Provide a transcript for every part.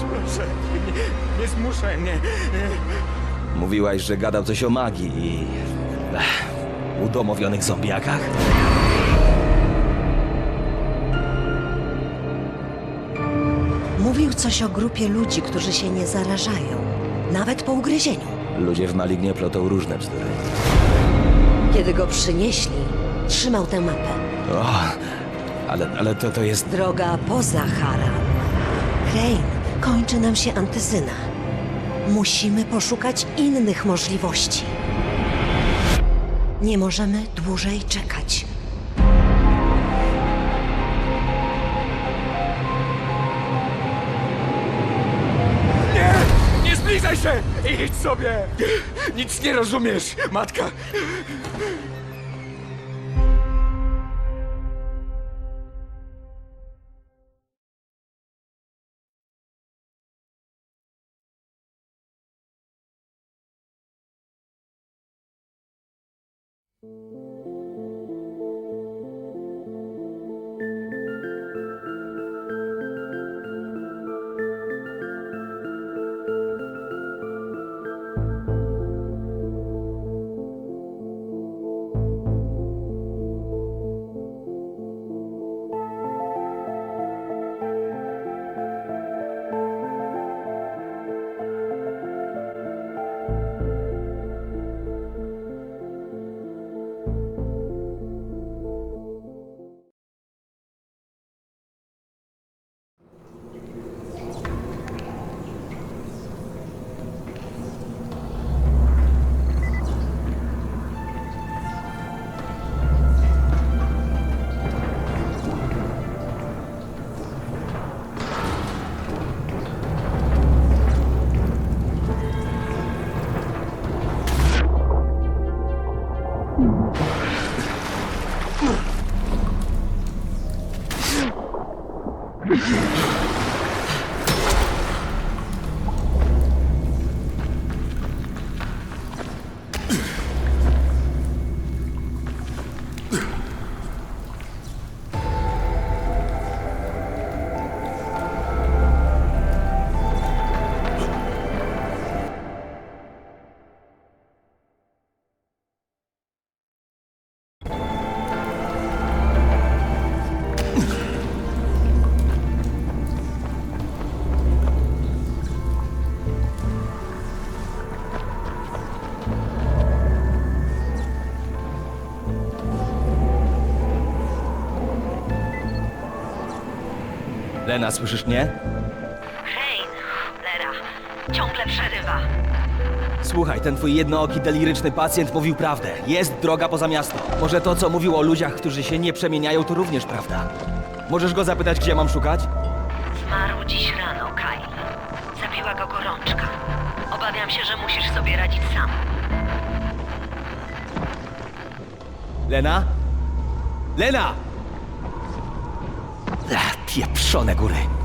Proszę, proszę, nie, nie zmuszaj mnie. Mówiłaś, że gadał coś o magii i... Ech, udomowionych zombiakach? Mówił coś o grupie ludzi, którzy się nie zarażają, nawet po ugryzieniu. Ludzie w Malignie plotą różne bzdury. Kiedy go przynieśli, trzymał tę mapę. O, ale, ale to, to jest... Droga poza Haran. Crane, kończy nam się antyzyna. Musimy poszukać innych możliwości. Nie możemy dłużej czekać. Nie! Nie zbliżaj się! Idź sobie! Nic nie rozumiesz, matka! Lena, słyszysz mnie? Crane, cholera, ciągle przerywa. Słuchaj, ten twój jednooki deliryczny pacjent mówił prawdę. Jest droga poza miasto. Może to, co mówił o ludziach, którzy się nie przemieniają, to również prawda. Możesz go zapytać, gdzie mam szukać? Zmarł dziś rano, Kyle. Zabiła go gorączka. Obawiam się, że musisz sobie radzić sam. Lena? Lena! Ach, pieprzone góry.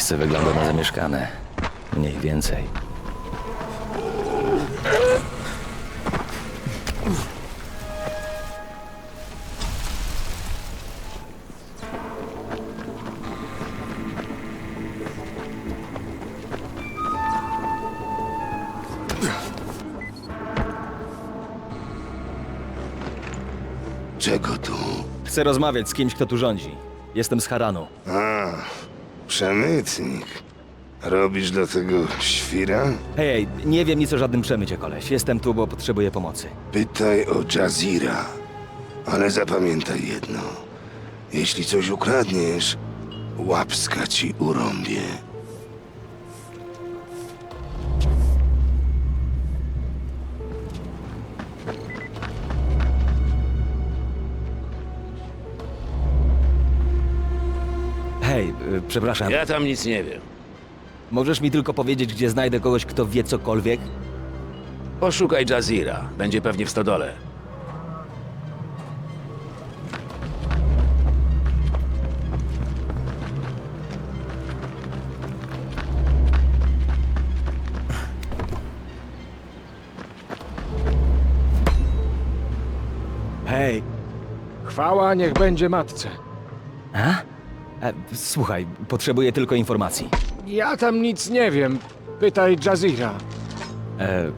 Miejsce wygląda na zamieszkane. Mniej więcej. Czego tu? Chcę rozmawiać z kimś, kto tu rządzi. Jestem z Haranu. A, przemytnik. Robisz do tego świra? Hej, hej, nie wiem nic o żadnym przemycie, koleś. Jestem tu, bo potrzebuję pomocy. Pytaj o Jazira. Ale zapamiętaj jedno. Jeśli coś ukradniesz, łapska ci urąbie. Przepraszam. Ja tam nic nie wiem. Możesz mi tylko powiedzieć, gdzie znajdę kogoś, kto wie cokolwiek? Poszukaj Jazira. Będzie pewnie w stodole. Hej, Chwała niech będzie matce. a? E, słuchaj, potrzebuję tylko informacji. Ja tam nic nie wiem. Pytaj Jazira. E,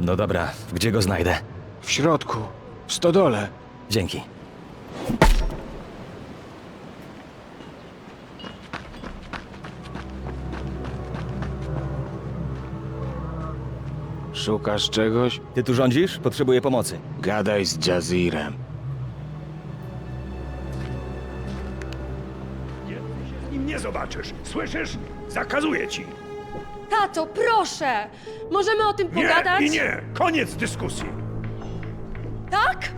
no dobra, gdzie go znajdę? W środku, w stodole. Dzięki. Szukasz czegoś? Ty tu rządzisz? Potrzebuję pomocy. Gadaj z Jazirem. Zobaczysz. Słyszysz? Zakazuję ci. Tato, proszę! Możemy o tym Nie pogadać? i nie. Koniec dyskusji. Tak?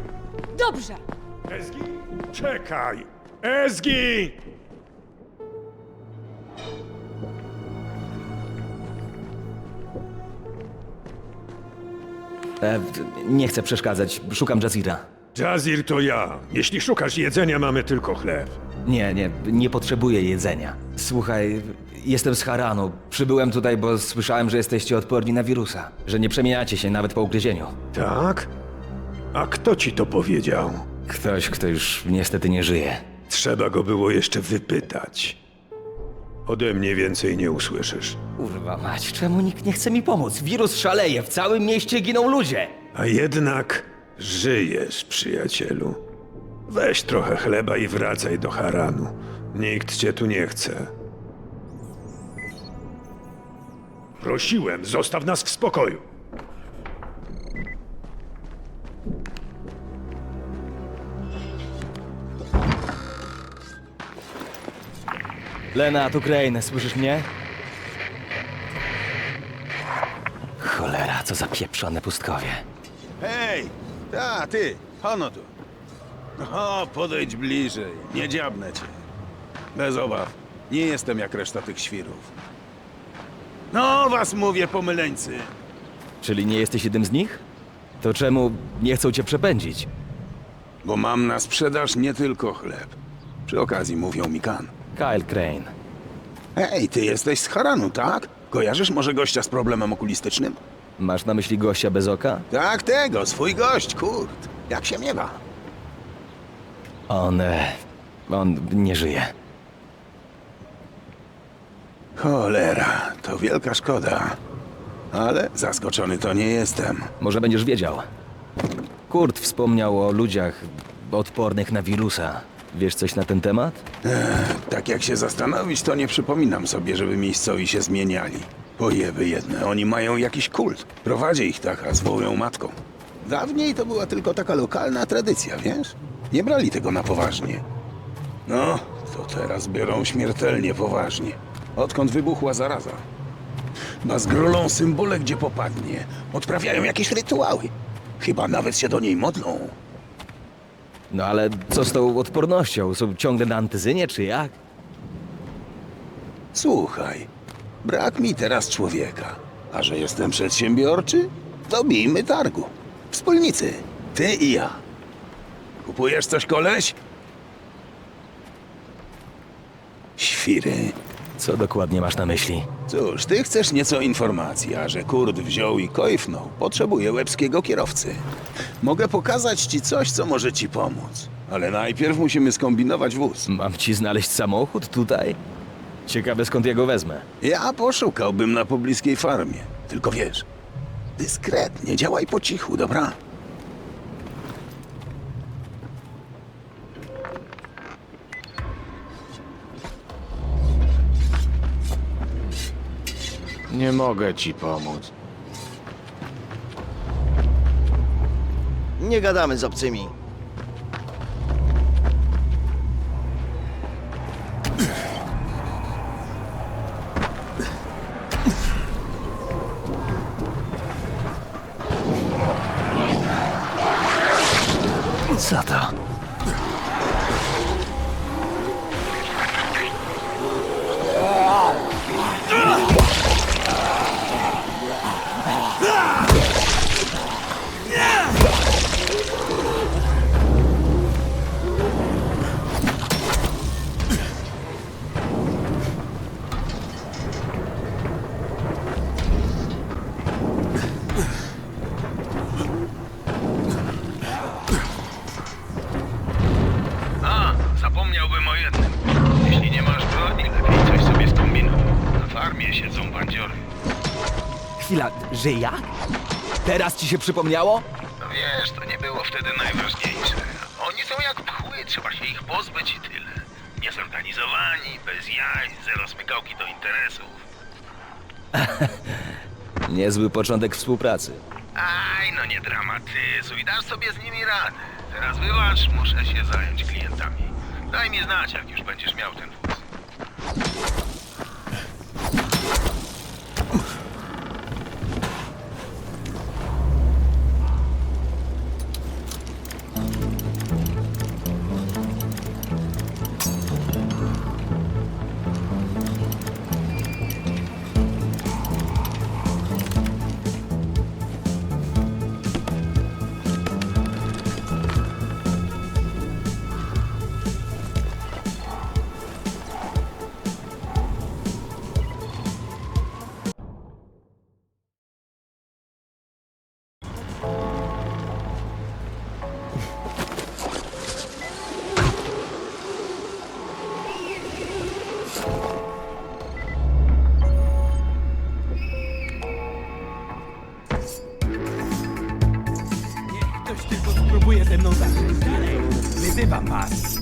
Dobrze. Ezgi? Czekaj. Ezgi! E, nie chcę przeszkadzać, szukam Jazira. Jazir to ja. Jeśli szukasz jedzenia, mamy tylko chleb. Nie, nie, nie potrzebuję jedzenia. Słuchaj, jestem z Haranu. Przybyłem tutaj, bo słyszałem, że jesteście odporni na wirusa. Że nie przemieniacie się nawet po ugryzieniu. Tak? A kto ci to powiedział? Ktoś, kto już niestety nie żyje. Trzeba go było jeszcze wypytać. Ode mnie więcej nie usłyszysz. Kurwa mać, czemu nikt nie chce mi pomóc? Wirus szaleje, w całym mieście giną ludzie. A jednak żyjesz, przyjacielu. Weź trochę chleba i wracaj do Haranu. Nikt cię tu nie chce. Prosiłem, zostaw nas w spokoju. Lena, tu Crane, słyszysz mnie? Cholera, co za pieprzone pustkowie. Hej! Ta, ty! Hono tu! O, podejdź bliżej. Nie dziabnę cię. Bez obaw. Nie jestem jak reszta tych świrów. No, was mówię, pomyleńcy. Czyli nie jesteś jednym z nich? To czemu nie chcą cię przepędzić? Bo mam na sprzedaż nie tylko chleb. Przy okazji mówią mi kan. Kyle Crane. Hej, ty jesteś z Haranu, tak? Kojarzysz może gościa z problemem okulistycznym? Masz na myśli gościa bez oka? Tak, tego, swój gość, kurt. Jak się miewa? On... E, on nie żyje. Cholera, to wielka szkoda. Ale zaskoczony to nie jestem. Może będziesz wiedział. Kurt wspomniał o ludziach odpornych na wirusa. Wiesz coś na ten temat? Tak jak się zastanowić, to nie przypominam sobie, żeby miejscowi się zmieniali. Pojeby jedne, oni mają jakiś kult. Prowadzi ich taka, zwołują matką. Dawniej to była tylko taka lokalna tradycja, wiesz? Nie brali tego na poważnie. No, to teraz biorą śmiertelnie poważnie. Odkąd wybuchła zaraza. Bazgrolą symbole, gdzie popadnie. Odprawiają jakieś rytuały. Chyba nawet się do niej modlą. No ale co z tą odpornością? Są ciągle na antyzynie, czy jak? Słuchaj, brak mi teraz człowieka. A że jestem przedsiębiorczy, to bijmy targu. Wspólnicy, ty i ja. Kupujesz coś, koleś? Świry. Co dokładnie masz na myśli? Cóż, ty chcesz nieco informacji, a że Kurt wziął i kojfnął, potrzebuje łebskiego kierowcy. Mogę pokazać ci coś, co może ci pomóc. Ale najpierw musimy skombinować wóz. Mam ci znaleźć samochód tutaj? Ciekawe skąd ja go wezmę. Ja poszukałbym na pobliskiej farmie. Tylko wiesz, dyskretnie, działaj po cichu, dobra? Nie mogę ci pomóc. Nie gadamy z obcymi. Że jak? Teraz ci się przypomniało? No wiesz, to nie było wtedy najważniejsze. Oni są jak pchły, trzeba się ich pozbyć i tyle. Niezorganizowani, bez jaj, zero smykałki do interesów. Niezły początek współpracy. Aj, no nie dramatyzuj, dasz sobie z nimi radę. Teraz wybacz, muszę się zająć klientami. Daj mi znać, jak już będziesz miał ten wóz. Spróbuje ze mną zacząć dalej. Wyzywam was. Kan,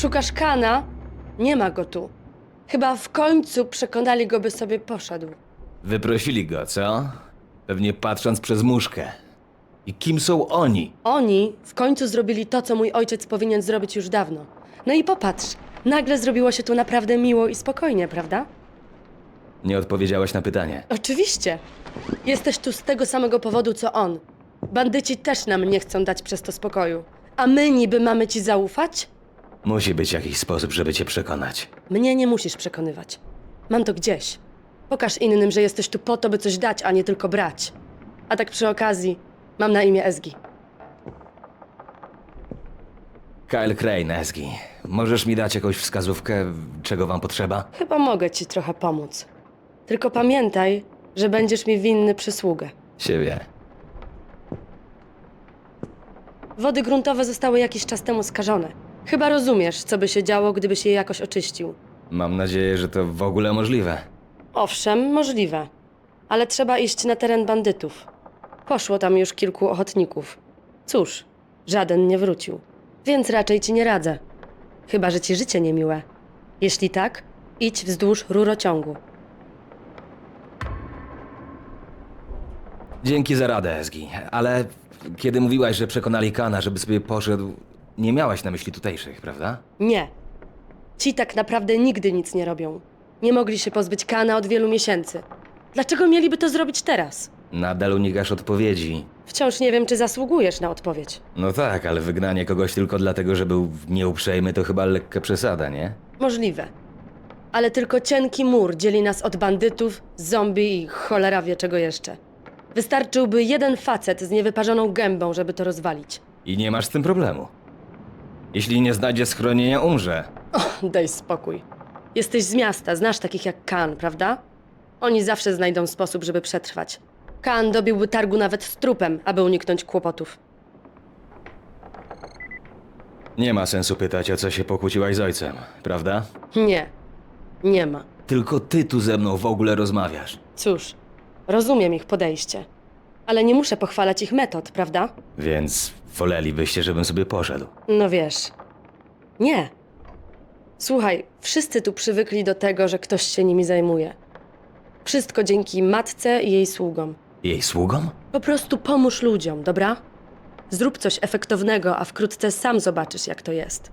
Szukasz Kana? Nie ma go tu. Chyba w końcu przekonali go, by sobie poszedł. Wyprosili go, co? Pewnie patrząc przez muszkę. I kim są oni? Oni w końcu zrobili to, co mój ojciec powinien zrobić już dawno. No i popatrz, nagle zrobiło się tu naprawdę miło i spokojnie, prawda? Nie odpowiedziałaś na pytanie. Oczywiście. Jesteś tu z tego samego powodu, co on. Bandyci też nam nie chcą dać przez to spokoju. A my niby mamy ci zaufać? Musi być jakiś sposób, żeby cię przekonać. Mnie nie musisz przekonywać. Mam to gdzieś. Pokaż innym, że jesteś tu po to, by coś dać, a nie tylko brać. A tak przy okazji, mam na imię Ezgi. Kyle Crane, Esgi. Możesz mi dać jakąś wskazówkę, czego wam potrzeba? Chyba mogę ci trochę pomóc. Tylko pamiętaj, że będziesz mi winny przysługę. Siebie. Wody gruntowe zostały jakiś czas temu skażone. Chyba rozumiesz, co by się działo, gdybyś je jakoś oczyścił. Mam nadzieję, że to w ogóle możliwe. Owszem, możliwe. Ale trzeba iść na teren bandytów. Poszło tam już kilku ochotników. Cóż, żaden nie wrócił. Więc raczej ci nie radzę. Chyba, że ci życie niemiłe. Jeśli tak, idź wzdłuż rurociągu. Dzięki za radę, Esgi. Ale kiedy mówiłaś, że przekonali Kana, żeby sobie poszedł, nie miałaś na myśli tutejszych, prawda? Nie. Ci tak naprawdę nigdy nic nie robią. Nie mogli się pozbyć Kana od wielu miesięcy. Dlaczego mieliby to zrobić teraz? Nadal unikasz odpowiedzi. Wciąż nie wiem, czy zasługujesz na odpowiedź. No tak, ale wygnanie kogoś tylko dlatego, że był nieuprzejmy, to chyba lekka przesada, nie? Możliwe. Ale tylko cienki mur dzieli nas od bandytów, zombie i cholera wie czego jeszcze. Wystarczyłby jeden facet z niewyparzoną gębą, żeby to rozwalić. I nie masz z tym problemu. Jeśli nie znajdzie schronienia, umrze. Daj spokój. Jesteś z miasta, znasz takich jak Kan, prawda? Oni zawsze znajdą sposób, żeby przetrwać. Kan dobiłby targu nawet z trupem, aby uniknąć kłopotów. Nie ma sensu pytać, o co się pokłóciłaś z ojcem, prawda? Nie, nie ma. Tylko ty tu ze mną w ogóle rozmawiasz. Cóż, rozumiem ich podejście. Ale nie muszę pochwalać ich metod, prawda? Więc wolelibyście, żebym sobie poszedł. No wiesz. Nie. Słuchaj, wszyscy tu przywykli do tego, że ktoś się nimi zajmuje. Wszystko dzięki matce i jej sługom. Jej sługom? Po prostu pomóż ludziom, dobra? Zrób coś efektownego, a wkrótce sam zobaczysz, jak to jest.